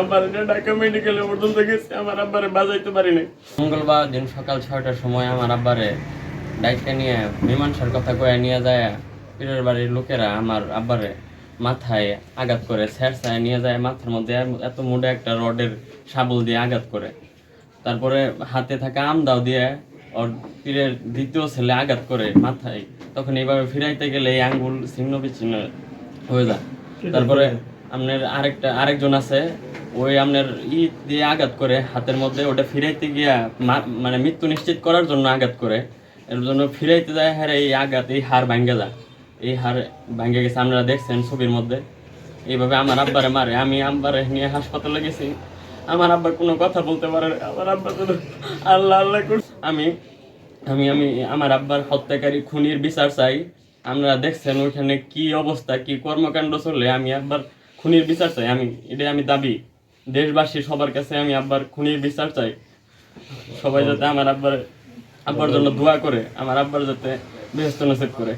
আমার ঢাকা মেডিকেলে পর্যন্ত গেছে আমার আব্বারে বাজাইতে পারি নাই। মঙ্গলবার দিন সকাল ছয়টার সময় আমার আব্বারে ডাইকে নিয়ে মীমাংসার কথা কয়ে নিয়ে যায়। পীরের বাড়ির লোকেরা আমার আব্বারে মাথায় আঘাত করে স্যারসায় নিয়ে যায় মাথার মধ্যে এত মুডে একটা রডের শাবল দিয়ে আঘাত করে। তারপরে হাতে থাকা আমদাও দিয়ে ওর পীরের দ্বিতীয় ছেলে আঘাত করে মাথায়। তখন এইভাবে ফিরাইতে গেলে এই আঙ্গুল ছিন্ন বিচ্ছিন্ন হয়ে যায়। তারপরে আপনার আরেকটা, আরেকজন আছে, ওই আপনার ই দিয়ে আঘাত করে, হাতের মধ্যে ওটা ফিরাইতে গিয়া মানে মৃত্যু নিশ্চিত করার জন্য আঘাত করে। এর জন্য ফিরাইতে যায় হ্যাঁ এই আঘাত, এই হার ভাঙ্গে যায় এই হার ভাঙ্গে গেছে, আপনারা দেখছেন ছবির মধ্যে। এইভাবে আমার আব্বারে মারে, আমি আব্বারে নিয়ে হাসপাতালে গেছি। আমার আব্বা কোনো কথা বলতে পারে। আমার আব্বা শুধু আল্লাহ আল্লাহ করছে। আমি আমি আমি, আমার আব্বার হত্যাকারী খুনির বিচার চাই। আমরা দেখছেন ওইখানে কি অবস্থা, কি কর্মকাণ্ড চলে। আমি আব্বার খুনির বিচার চাই। আমি এটাই আমি দাবি। দেশবাসী সবার কাছে আমি আব্বার খুনির বিচার চাই। সবাই যাতে আমার আব্বার আব্বার জন্য দোয়া করে, আমার আব্বার যাতে নসিব করে।